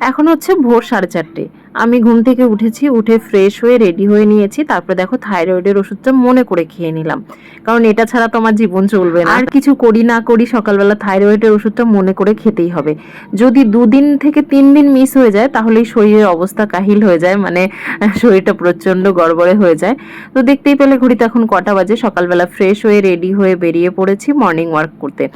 এখন হচ্ছে ভোর সাড়ে চারটে। আমি ঘুম থেকে উঠেছি, উঠে ফ্রেশ হয়ে রেডি হয়ে নিয়েছি, তারপরে দেখো থাইরয়েডের ওষুধটা মনে করে খেয়ে নিলাম। কারণ এটা ছাড়া তো আমার জীবন চলবে না। আর কিছু করি না করি সকালবেলা থাইরয়েডের ওষুধটা মনে করে খেতেই হবে। যদি দুদিন থেকে তিন দিন মিস হয়ে যায়, তাহলেই শরীরের অবস্থা কাহিল হয়ে যায় মানে শরীরটা প্রচণ্ড গড়বড়ে হয়ে যায়। তো দেখতেই পেলে ঘড়িতে এখন কটা বাজে, সকালবেলা ফ্রেশ হয়ে রেডি হয়ে বেরিয়ে পড়েছি মর্নিং ওয়ার্ক করতে।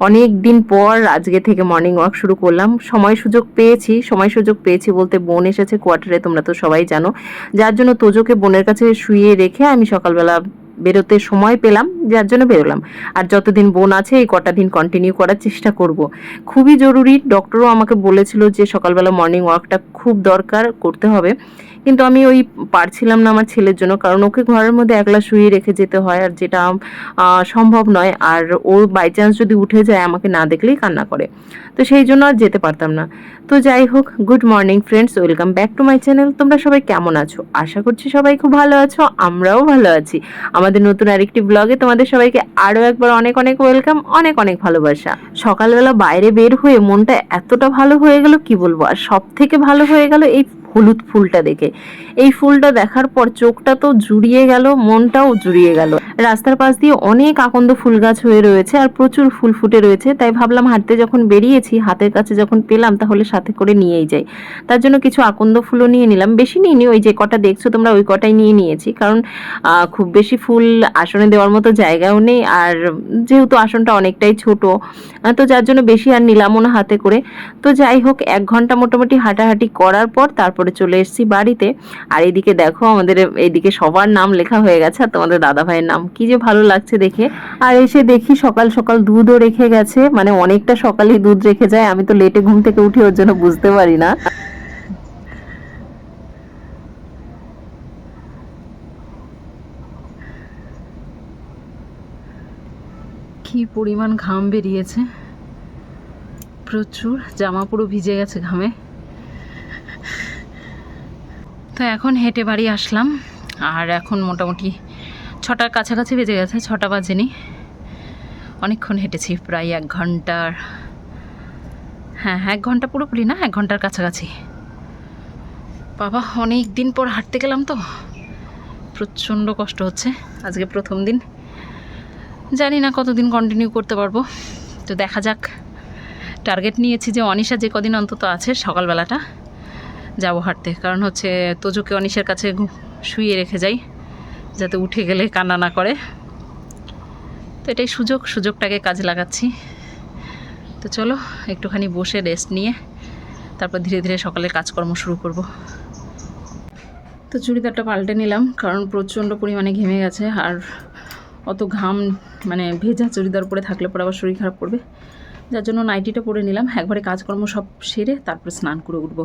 অনেক দিন পর আজকে থেকে মর্নিং ওয়াক শুরু করলাম। সময় সুযোগ পেয়েছি, সময় সুযোগ পেয়েছি বলতে বোন এসেছে কোয়ার্টারে তোমরা তো সবাই জানো। যার জন্য তোজোকে বোনের কাছে শুয়ে রেখে আমি সকালবেলা বেরোতে সময় পেলাম, যার জন্য বেরোলাম। আর যতদিন বোন আছে, এই কটা দিন কন্টিনিউ করার চেষ্টা করব। খুবই জরুরি ডক্টরও আমাকে বলেছিল যে সকালবেলা মর্নিং ওয়াকটা খুব দরকার, করতে হবে। কিন্তু আমি ওই পারছিলাম না আমার ছেলের জন্য, কারণ ওকে ঘরের মধ্যে একলা শুয়ে রেখে যেতে হয় আর যেটা সম্ভব নয়। আর ও বাই চান্স যদি উঠে যায় আমাকে না দেখলেই কান্না করে। তো সেই জন্য আর যেতে পারতাম না। তো যাই হোক good morning friends welcome back to my channel তোমরা সবাই কেমন আছো? আশা করছি সবাই খুব ভালো আছো, আমরাও ভালো আছি। আমাদের নতুন আরেকটি ব্লগে তোমাদের সবাইকে আরও একবার অনেক অনেক ওয়েলকাম অনেক অনেক ভালোবাসা। সকালবেলা বাইরে বের হয়ে মনটা এতটা ভালো হয়ে গেল, কি বলব? আর সব থেকে ভালো হয়ে গেল এই হলুদ ফুলটা দেখে। এই ফুলটা দেখার পর চোখটা তো জুড়িয়ে গেল, মনটাও জুড়িয়ে গেল। রাস্তার পাশ দিয়ে অনেক আকন্দ ফুল গাছ হয়ে রয়েছে আর প্রচুর ফুল ফুটে রয়েছে। তাই ভাবলাম হাঁটতে যখন বেরিয়েছি, হাতের কাছে যখন পেলাম তাহলে সাথে করে নিয়েই যাই। তার জন্য কিছু আকন্দ ফুলও নিয়ে নিলাম। বেশি নিইনি, ওই যে কটা দেখছ তোমরা ওই কটাই নিয়ে নিয়েছি। কারণ খুব বেশি ফুল আসনে দেওয়ার মতো জায়গাও নেই আর যেহেতু আসনটা অনেকটাই ছোট তো যার জন্য বেশি আর নিলামও না হাতে করে। তো যাই হোক, এক ঘণ্টা মোটামুটি হাঁটাহাঁটি করার পর তারপরে চলে এসেছি বাড়িতে। আর এইদিকে দেখো আমাদের এইদিকে সবার নাম লেখা হয়ে গেছে, আর তোমাদের দাদা ভাইয়ের নাম। কি যে ভালো লাগছে দেখে। আর এসে দেখি সকাল সকাল দুধও রেখে গেছে মানে অনেকটা সকালেই দুধ রেখে যায়। আমি তো লেটে ঘুম থেকে উঠে, ওর জন্য বুঝতে পারি না। কি পরিমাণ ঘাম বেরিয়েছে। প্রচুর, জামা পুরো ভিজে গেছে ঘামে। তো এখন হেঁটে বাড়ি আসলাম। আর এখন মোটামুটি ছটার কাছাকাছি বেজে গেছে, ছটা বাজেনি। অনেকক্ষণ হেঁটেছি, প্রায় এক ঘণ্টার হ্যাঁ এক ঘণ্টা পুরোপুরি না, এক ঘণ্টার কাছাকাছি। বাবা, অনেক দিন পর হাঁটতে গেলাম তো। প্রচণ্ড কষ্ট হচ্ছে, আজকে প্রথম দিন। জানি না কতদিন কন্টিনিউ করতে পারব। তো দেখা যাক। টার্গেট নিয়েছি যে অনিশা যে কদিন অন্তত আছে সকালবেলাটা। যাব হাঁটতে। কারণ হচ্ছে তোজোকে অনিশের কাছে শুয়ে রেখে যাই, যাতে উঠে গেলে কান্না না করে। তো এটাই সুযোগ, সুযোগটাকে কাজে লাগাচ্ছি। তো চলো, একটুখানি বসে রেস্ট নিয়ে, তারপর ধীরে ধীরে সকালের কাজকর্ম শুরু করব। তো চুড়িদারটা পাল্টে নিলাম, কারণ প্রচণ্ড পরিমাণে ঘেমে গেছে, আর অত ঘাম মানে ভেজা চুড়িদার পরে থাকলে পরে আবার শরীর খারাপ করবে। যার জন্য নাইটিটা পরে নিলাম, একবারে কাজকর্ম সব সেরে তারপরে স্নান করে উঠবো।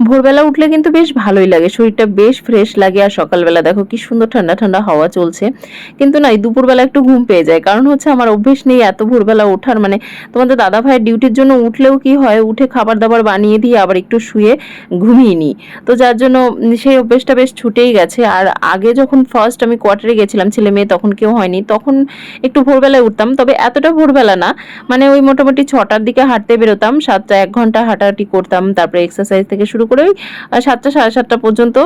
ভোরবেলা উঠলে কিন্তু বেশ ভালোই লাগে, শরীরটা বেশ ফ্রেশ লাগে। আর সকালবেলা দেখো কি সুন্দর ঠান্ডা ঠান্ডা হাওয়া চলছে। কিন্তু না, এই দুপুরবেলা একটু ঘুম পেয়ে যায়। কারণ হচ্ছে আমার অভ্যেস নেই এত ভোরবেলা ওঠার। মানে তোমাদের দাদা ভাইয়ের ডিউটির জন্য উঠলেও কি হয়, উঠে খাবার দাবার বানিয়ে দিয়ে আবার একটু শুয়ে ঘুমিয়ে নিই। তো যার জন্য সেই অভ্যেসটা বেশ ছুটেই গেছে। আর আগে যখন ফার্স্ট আমি কোয়ার্টারে গেছিলাম, ছেলে মেয়ে তখন কেউ হয়নি, তখন একটু ভোরবেলায় উঠতাম। তবে এতটা ভোরবেলা না মানে ওই মোটামুটি ছটার দিকে হাঁটতে বেরোতাম, সাতটা এক ঘণ্টা হাঁটাহাঁটি করতাম, তারপরে এক্সারসাইজ থেকে শুরু করে সাতটা, সাড়ে সাতটা পর্যন্ত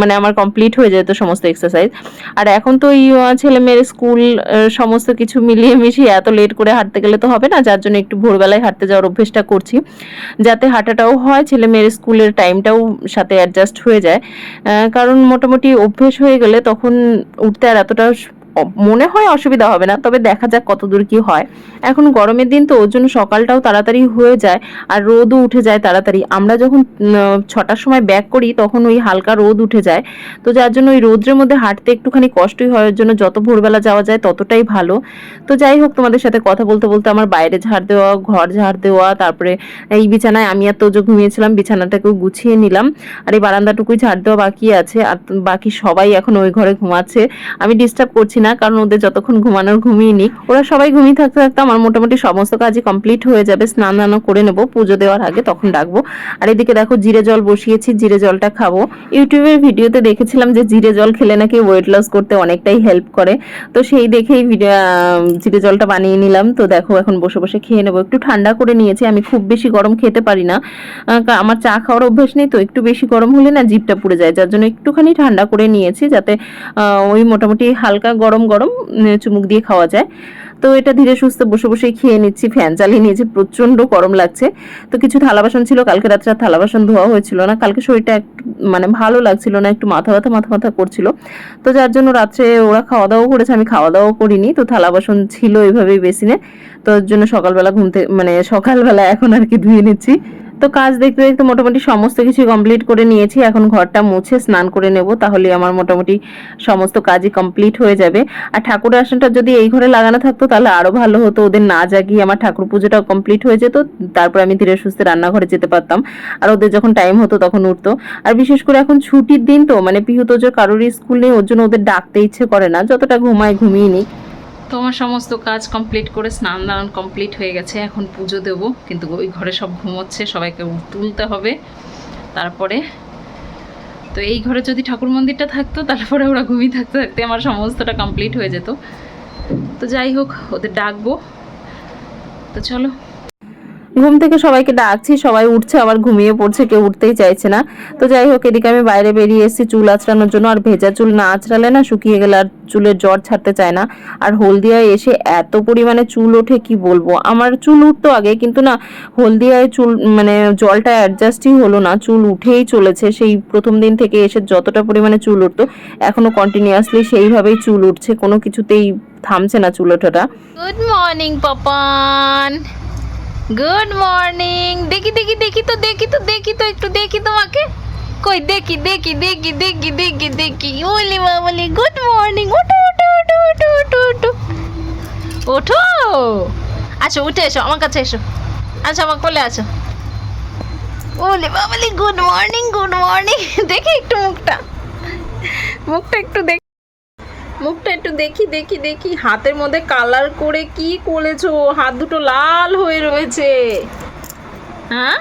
মানে আমার কমপ্লিট হয়ে যেত সমস্ত এক্সারসাইজ আর এখন তো এই ছেলে মেয়ের স্কুল সমস্ত কিছু মিলিয়ে মিশিয়ে এত লেট করে হাঁটতে গেলে তো হবে না, যার জন্য একটু ভোরবেলায় হাঁটতে যাওয়ার অভ্যেসটা করছি। যাতে হাঁটাটাও হয় ছেলে মেয়ের স্কুলের টাইমটাও সাথে অ্যাডজাস্ট হয়ে যায়। কারণ মোটামুটি অভ্যেস হয়ে গেলে তখন উঠতে আর এতটা মনে হয় অসুবিধা হবে না, তবে দেখা যাক কতদূর কি হয়। এখন গরমের দিন তো ওর জন্য সকালটাও তাড়াতাড়ি হয়ে যায় আর রোদও উঠে যায় তাড়াতাড়ি। আমরা যখন ছটার সময় ব্যাক করি তখন ওই হালকা রোদ উঠে যায়। তো যার জন্য ওই রোদ্রের মধ্যে হাঁটতে একটুখানি কষ্টই হয়, ওর জন্য যত ভোরবেলা যাওয়া যায় ততটাই ভালো। তো যাই হোক, তোমাদের সাথে কথা বলতে বলতে আমার বাইরে ঝাড় দেওয়া, ঘর ঝাড় দেওয়া, তারপরে এই বিছানায় আমি আর তো তোজো ঘুমিয়েছিলাম, বিছানাটাকেও গুছিয়ে নিলাম। আর এই বারান্দাটুকুই ঝাড় দেওয়া বাকি আছে, আর বাকি সবাই এখন ওই ঘরে ঘুমাচ্ছে। আমি ডিস্টার্ব করছি না না কারণ ওদের যতক্ষণ ঘুমানোর ঘুমিয়ে নিক ওরা সবাই ঘুমিয়ে থাকতে থাকতে আমার মোটামুটি সমস্ত কাজই কমপ্লিট হয়ে যাবে। স্নান দানও করে নেব। পুজো দেওয়ার আগে তখন ডাকবো। আর এদিকে দেখো, জিরে জল বসিয়েছি, জিরে জলটা খাব। ইউটিউবের ভিডিওতে দেখেছিলাম যে জিরে জল খেলে নাকি ওয়েট লস করতে অনেকটাই হেল্প করে। তো সেই দেখেই জিরে জলটা বানিয়ে নিলাম। তো দেখো, এখন বসে বসে খেয়ে নেব। একটু ঠান্ডা করে নিয়েছি। আমি খুব বেশি গরম খেতে পারি না। আমার চা খাওয়ার অভ্যেস নেই, তো একটু বেশি গরম হলে না জিভটা পুড়ে যায়। যার জন্য একটুখানি ঠান্ডা করে নিয়েছি যাতে ওই মোটামুটি হালকা গরম গরম গরম চুমুক দিয়ে খাওয়া যায়। তো এটা ধীরে সুস্থে বসে বসে খেয়ে নিচ্ছি, ফ্যান চালিয়ে নিয়েছি প্রচণ্ড গরম লাগছে। তো কিছু থালা বাসন ছিল, কালকে রাত্রে থালা বাসন ধোয়া হয়েছিল না। কালকে শরীরটা একটু মানে ভালো লাগছিল না, একটু মাথা ব্যথা, মাথা মাথা করছিল। তো যার জন্য রাত্রে ওরা খাওয়া দাওয়া করেছে, আমি খাওয়া দাওয়াও করিনি। তো থালা বাসন ছিল এইভাবেই বেসিনে। তো জন্য সকালবেলা ঘুমতে মানে সকালবেলা এখন আর কি ধুয়ে নিচ্ছি। তো কাজ দেখতে দেখতে মোটামুটি সমস্ত কিছু কমপ্লিট করে নিয়েছি। এখন ঘরটা মুছে স্নান করে নেব, তাহলে আমার মোটামুটি সমস্ত কাজই কমপ্লিট হয়ে যাবে। আর ঠাকুরের আসনটা যদি এই ঘরে লাগানো থাকতো, তাহলে আরও ভালো হতো। ওদের না জাগিয়ে আমার ঠাকুর পুজোটাও কমপ্লিট হয়ে যেত, তারপর আমি ধীরে সুস্থে রান্নাঘরে যেতে পারতাম। আর ওদের যখন টাইম হতো, তখন উঠতো। আর বিশেষ করে এখন ছুটির দিন তো মানে পিহু তোজোর কারোরই স্কুল নেই, ওর জন্য ওদের ডাকতে ইচ্ছে করে না। যতটা ঘুমায়, ঘুমিয়ে নিক। তো আমার সমস্ত কাজ কমপ্লিট করে স্নান দান কমপ্লিট হয়ে গেছে, এখন পুজো দেব। কিন্তু ওই ঘরে সব ঘুমোচ্ছে, সবাইকে তুলতে হবে। তারপরে তো এই ঘরে যদি ঠাকুর মন্দিরটা থাকতো, তারপরে ওরা ঘুমিয়ে থাকতে থাকতে আমার সমস্তটা কমপ্লিট হয়ে যেত। তো যাই হোক, ওদের ডাকবো। তো চলো। ঘুম থেকে সবাইকে ডাকছি, সবাই উঠছে, আবার ঘুমিয়ে পড়ছে, কেউ উঠতেই চাইছে না। তো যাই হোক, এদিকে আমি বাইরে বেরিয়ে এসেছি, চুল আঁচড়ানোর জন্য। আর ভেজা চুল না আঁচড়ালে না শুকিয়ে গেলে আর চুলের জ্বর ছাড়তে চায় না। আর হলদিয়ায় এসে এত পরিমাণে চুল ওঠে, কি বলব? আমার চুল উঠতো আগে, কিন্তু না, হলদিয়ায় চুল মানে জলটা অ্যাডজাস্টই হলো না। চুল উঠেই চলেছে। সেই প্রথম দিন থেকে এসে যতটা পরিমাণে চুল উঠতো, এখনও কন্টিনিউয়াসলি সেইভাবেই চুল উঠছে। কোনো কিছুতেই থামছে না চুল ওঠাটা। Good morning Papan. Good morning দেখি দেখি দেখি তো দেখি তো দেখি তো একটু, দেখি তোমাকে। কই, দেখি দেখি দেখি দেখি দেখি দেখি। ওলি মা বলি গুড মর্নিং ওঠো ওঠো ওঠো ওঠো ওঠো ওঠো। ওঠো আচ্ছা উঠে এসো, আমার কাছে এসো। আচ্ছা আমার কোলে আছো। ওলে বাবালি গুড মর্নিং গুড মর্নিং দেখি একটু মুখটা। মুখটা একটু দেখি মুখটা একটু দেখি দেখি দেখি। হাতের মধ্যে কালার করে কি করেছ? হাত দুটো লাল হয়ে রয়েছে। হ্যাঁ?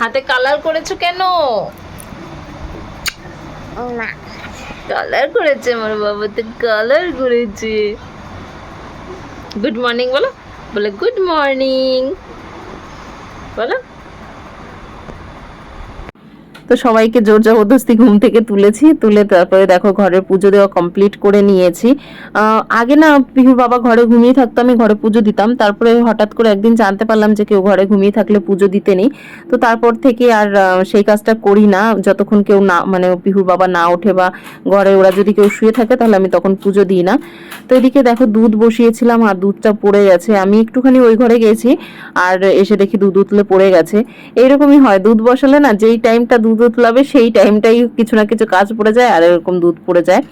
হাতে কালার করেছ কেন? কালার করেছে আমার বাবা তো কালার করেছে। গুড মর্নিং বলো। বলে গুড মর্নিং বলো। তো সবাইকে জোর জবরদস্তি ঘুম থেকে তুলেছি, তুলে তারপরে দেখো ঘরের পুজো দেওয়া কমপ্লিট করে নিয়েছি। আগে না পিহুর বাবা ঘরে ঘুমিয়ে থাকতো, আমি ঘরে পুজো দিতাম। তারপরে হঠাৎ করে একদিন জানতে পারলাম যে কেউ ঘরে ঘুমিয়ে থাকলে পুজো দিতে নেই। তো তারপর থেকে আর সেই কাজটা করি না। যতক্ষণ কেউ না মানে পিহুর বাবা না ওঠে বা ঘরে ওরা যদি কেউ শুয়ে থাকে, তাহলে আমি তখন পুজো দিই না। তো এদিকে দেখো দুধ বসিয়েছিলাম, আর দুধটা পড়ে গেছে। আমি একটুখানি ওই ঘরে গেছি, আর এসে দেখি দুধ উতলে পড়ে গেছে। এইরকমই হয়, দুধ বসালে না যেই টাইমটা দুধ উতলাবে সেই টাইমটাই কিছু না কিছু কাজ পড়ে যায় আর এরকম দুধ পড়ে যায়।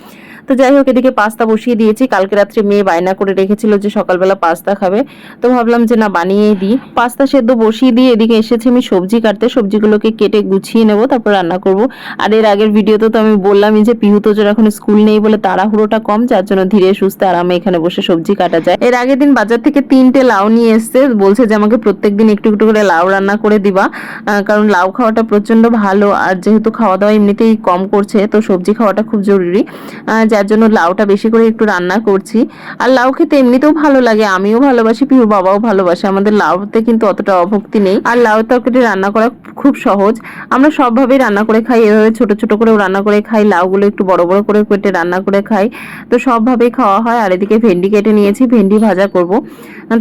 তো যাই হোক, এদিকে পাস্তা বসিয়ে দিয়েছি। কালকে রাত্রে মেয়ে বায়না করে রেখেছিল যে সকালবেলা পাস্তা খাবে। তো ভাবলাম যে না বানিয়েই দিই। পাস্তা সেদ্ধ বসিয়ে দিয়ে এদিকে এসেছি আমি সবজি কাটতে। সবজিগুলোকে কেটে গুছিয়ে নেব, তারপর রান্না করব। আর এর আগের ভিডিওতে তো আমি বললামই যে পিহু তোজোর এখন স্কুল নেই বলে তাড়াহুড়োটা কম, যার জন্য ধীরে সুস্থে আরামে এখানে বসে সবজি কাটা যায়। এর আগের দিন বাজার থেকে তিনটে লাউ নিয়ে এসছে। বলছে যে, আমাকে প্রত্যেক দিন একটু একটু করে লাউ রান্না করে দিবা। কারণ লাউ খাওয়াটা প্রচণ্ড ভালো। আর যেহেতু খাওয়া দাওয়া এমনিতেই কম করছে, তো সবজি খাওয়াটা খুব জরুরি। যার জন্য লাউটা বেশি করে একটু রান্না করছি। আর লাউ খেতে এমনিতেও ভালো লাগে, আমিও ভালোবাসি পিহুর বাবাও ভালোবাসে, আমাদের লাউতে কিন্তু অতটা অভক্তি নেই। আর লাউ তরকারি রান্না করা খুব সহজ, আমরা সবভাবেই রান্না করে খাই, এভাবে ছোট ছোট করেও রান্না করে খাই, লাউগুলো একটু বড় বড় করে কেটে রান্না করে খাই। তো সবভাবেই খাওয়া হয়, আর এদিকে ভেন্ডি কেটে নিয়েছি, ভেন্ডি ভাজা করব।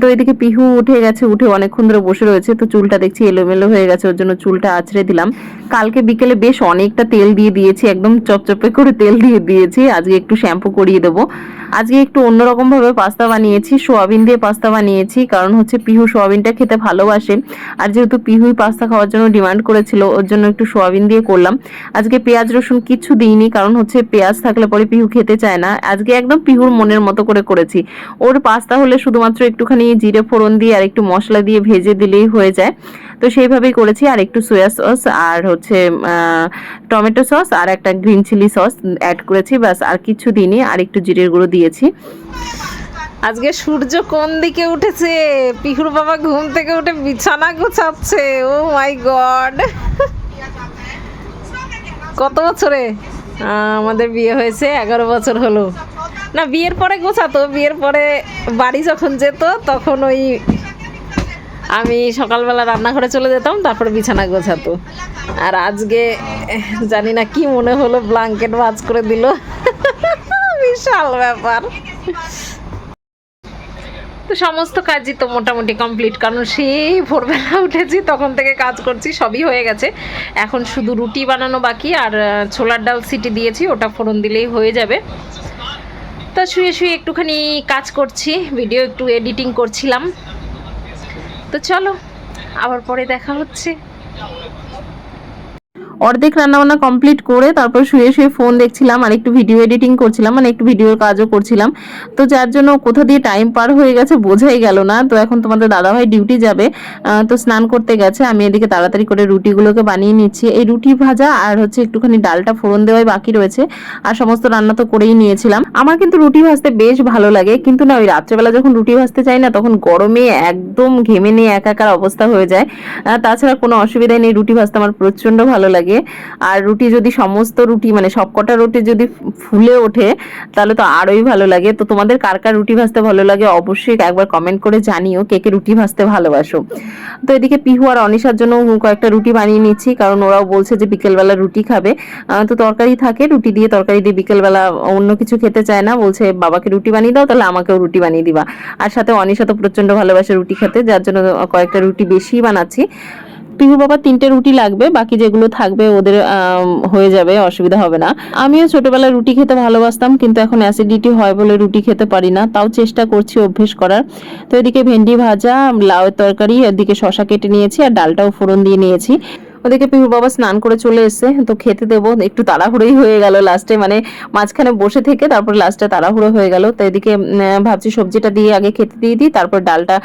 তো এদিকে পিহু উঠে গেছে, উঠে অনেকক্ষণ ধরে বসে রয়েছে, তো চুলটা দেখছি এলোমেলো হয়ে গেছে, ওর জন্য চুলটা আছড়ে দিলাম। কালকে বিকেলে বেশ অনেকটা তেল দিয়ে দিয়েছি, একদম চপচপে করে তেল দিয়ে দিয়েছি, আজকে একটু শ্যাম্পু করিয়ে দেবো। আজকে একটু অন্যরকম ভাবে পাস্তা বানিয়েছি, সোয়াবিন দিয়ে পাস্তা বানিয়েছি, কারণ হচ্ছে পিহু সোয়াবিনটা খেতে ভালোবাসে, আর যেহেতু পিহুই পাস্তা খাওয়ার জন্য ডিমান্ড করেছিল, ওর জন্য একটু সোয়াবিন দিয়ে করলাম। আজকে পেঁয়াজ, রসুন কিচ্ছু দিইনি, কারণ হচ্ছে পেঁয়াজ থাকলে পরে পিহু খেতে চায় না। আজকে একদম পিহুর মনের মতো করে করেছি। ওর পাস্তা হলে শুধুমাত্র একটুখানি জিরে ফোড়ন দিয়ে আর একটু মশলা দিয়ে ভেজে দিলেই হয়ে যায়। তো সেইভাবেই করেছি, আর একটু সোয়া সস আর হচ্ছে টমেটো সস আর একটা গ্রিন চিলি সস অ্যাড করেছি, ব্যাস, আর কিছু দিনই আর একটু জিরের গুঁড়ো দিয়েছি। আজকে সূর্য কোন দিকে উঠেছে? পিহুর বাবা ঘুম থেকে উঠে বিছানা গোছাচ্ছে, ও মাই গড। কত বছরে? আমাদের বিয়ে হয়েছে, এগারো বছর হলো। না, বিয়ের পরে গোছাতো, বিয়ের পরে বাড়ি যখন যেত, তখন ওই আমি সকালবেলা রান্নাঘরে চলে যেতাম, তারপরে বিছানা গোছাতো। আর আজকে, জানি না কি মনে হলো ব্লাঙ্কেট ভাজ করে দিল। বিশাল ব্যাপার। তো সমস্ত কাজই তো মোটামুটি কমপ্লিট, কারণ সেই ভোরবেলা উঠেছি, তখন থেকে কাজ করছি, সবই হয়ে গেছে। এখন শুধু রুটি বানানো বাকি, আর ছোলার ডাল সিটি দিয়েছি, ওটা ফোড়ন দিলেই হয়ে যাবে। তো শুয়ে শুয়ে একটুখানি কাজ করছি ভিডিও একটু এডিটিং করছিলাম। তো চলো, আবার পরে দেখা হচ্ছে। অর্ধেক রান্নাবান্না কমপ্লিট করে তারপর শুয়ে শুয়ে ফোন দেখছিলাম, আর একটু ভিডিও এডিটিং করছিলাম মানে একটু ভিডিওর কাজও করছিলাম। তো যার জন্য কোথা দিয়ে টাইম পার হয়ে গেছে বোঝাই গেল না। তো এখন তোমাদের দাদাভাই ডিউটি যাবে। তো স্নান করতে গেছে। আমি এদিকে তাড়াতাড়ি করে রুটিগুলোকে বানিয়ে নিচ্ছি। এই রুটি ভাজা আর হচ্ছে একটুখানি ডালটা ফোড়ন দেওয়াই বাকি রয়েছে। আর সমস্ত রান্না তো করেই নিয়েছিলাম। আমার কিন্তু রুটি ভাজতে বেশ ভালো লাগে। কিন্তু না, ওই রাত্রেবেলা যখন রুটি ভাজতে চাই না, তখন গরমে একদম ঘেমে নিয়ে একাকার অবস্থা হয়ে যায়। তাছাড়া কোনো অসুবিধাই নেই। রুটি ভাজতে আমার প্রচণ্ড ভালো লাগে। আর রুটি যদি সমস্ত রুটি মানে সবকটা রুটি যদি ফুলে ওঠে, তাহলে তো আরোই ভালো লাগে। তো তোমাদের কার কার রুটি ভাজতে ভালো লাগে অবশ্যই একবার কমেন্ট করে জানিও কে কে রুটি ভাজতে ভালোবাসো। তো এদিকে পিহু আর অনিশার জন্য কয়েকটা রুটি বানিয়ে নিচ্ছি, কারণ ওরাও বলছে যে বিকেলবেলা রুটি খাবে। তো তরকারি থাকে, রুটি দিয়ে তরকারি দিয়ে বিকেলবেলা অন্য কিছু খেতে চায় না, বলছে বাবাকে রুটি বানিয়ে দাও, তাহলে আমাকেও রুটি বানিয়ে দিবা। আর সাথে অনিশা তো প্রচণ্ড ভালোবাসে রুটি খেতে, যার জন্য কয়েকটা রুটি বেশি বানাচ্ছি। পিহু বাবা তিনটে রুটি লাগবে, বাকি যেগুলো থাকবে ওদের হয়ে যাবে, অসুবিধা হবে না। আমিও ছোটবেলায় রুটি খেতে ভালোবাসতাম, কিন্তু এখন অ্যাসিডিটি হয় বলে রুটি খেতে পারি না, তাও চেষ্টা করছি অভ্যেস করার। তো এদিকে ভেন্ডি ভাজা, লাউয়ের তরকারি, এদিকে শশা কেটে নিয়েছি, আর ডালটাও ফোড়ন দিয়ে নিয়েছি। ওদিকে পিহু বাবা স্নান করে চলে এসেছে, তো খেতে দেবো। একটু তাড়াহুড়োই হয়ে গেল লাস্টে মানে মাঝখানে বসে থেকে তারপর লাস্টে তাড়াহুড়ো হয়ে গেল। তো এদিকে ভাবছি সবজিটা দিয়ে আগে খেতে দিয়ে দিই, তারপর ডালটা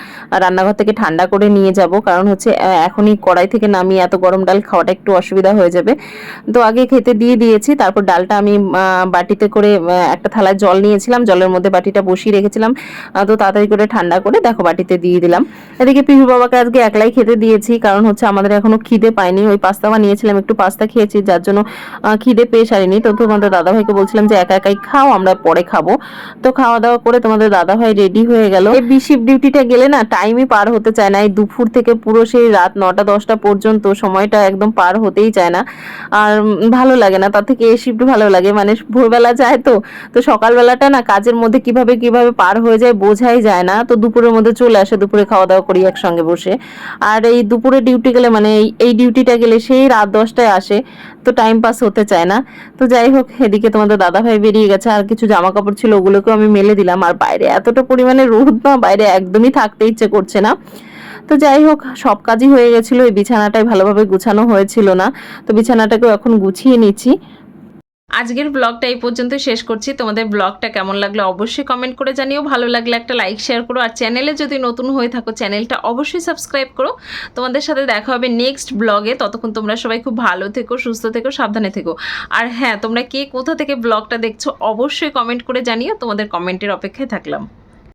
রান্নাঘর থেকে ঠান্ডা করে নিয়ে যাব। কারণ হচ্ছে এখনই কড়াই থেকে নামিয়ে এত গরম ডাল খাওয়াটা একটু অসুবিধা হয়ে যাবে। তো আগে খেতে দিয়ে দিয়েছি, তারপর ডালটা আমি বাটিতে করে একটা থালায় জল নিয়েছিলাম, জলের মধ্যে বাটিটা বসিয়ে রেখেছিলাম। তো তাড়াতাড়ি করে ঠান্ডা করে, দেখো বাটিতে দিয়ে দিলাম। এদিকে পিহু বাবাকে আজকে একলাই খেতে দিয়েছি, কারণ হচ্ছে আমাদের এখনও খিদে পাইনি ওই পাস্তা বানিয়েছিলাম, একটু পাস্তা খেয়েছি, যার জন্য খিদে পেয়ে সারিনি। তো তোমাদের দাদাভাইকে বলছিলাম যে, একা একাই খাও, আমরা পরে খাব। তো খাওয়া দাওয়া করে তোমাদের দাদাভাই রেডি হয়ে গেল। এই বিশিপ ডিউটিটা গেলে না টাইমই পার হতে চায় না। এই দুপুর থেকে পুরো সেই রাত নটা, দশটা পর্যন্ত সময়টা একদম পার হতেই চায় না। আর ভালো লাগে না, তার থেকে এই শিফট ভালো লাগে। মানে ভোরবেলা যায় তো তো সকালবেলাটা না কাজের মধ্যে কীভাবে কীভাবে পার হয়ে যায় বোঝাই যায় না। তো দুপুরের মধ্যে চলে আসে, দুপুরে খাওয়া দাওয়া করি একসঙ্গে বসে। আর এই দুপুরে ডিউটি গেলে মানে এই- এই ডিউটিটা গেলে সেই রাত দশটায় আসে, তো টাইম পাস হতে চায় না। তো যাই হোক, এদিকে তোমাদের দাদা ভাই বেরিয়ে গেছে, আর কিছু জামা কাপড় ছিল, ওগুলোকেও আমি মেলে দিলাম। আর বাইরে এতটা পরিমাণে রোদ না, বাইরে একদমই থাকতে ইচ্ছে করছে না। তো যাই হোক, সব কাজই হয়ে গেছিল, এই বিছানাটাই ভালোভাবে গুছানো হয়েছিল না। তো বিছানাটাকেও এখন গুছিয়ে নিচ্ছি। আজকের ব্লগটা এই পর্যন্ত শেষ করছি। তোমাদের ব্লগটা কেমন লাগল অবশ্যই কমেন্ট করে জানিও। ভালো লাগলে একটা লাইক শেয়ার করো। আর চ্যানেলে যদি নতুন হয়ে থাকো চ্যানেলটা অবশ্যই সাবস্ক্রাইব করো। তোমাদের সাথে দেখা হবে নেক্সট ব্লগে ততক্ষণ তোমরা সবাই খুব ভালো থেকো, সুস্থ থেকো, সাবধানে থেকো। আর হ্যাঁ তোমরা কে কোথা থেকে ব্লগটা দেখছ অবশ্যই কমেন্ট করে জানিও। তোমাদের কমেন্টের অপেক্ষায় থাকলাম।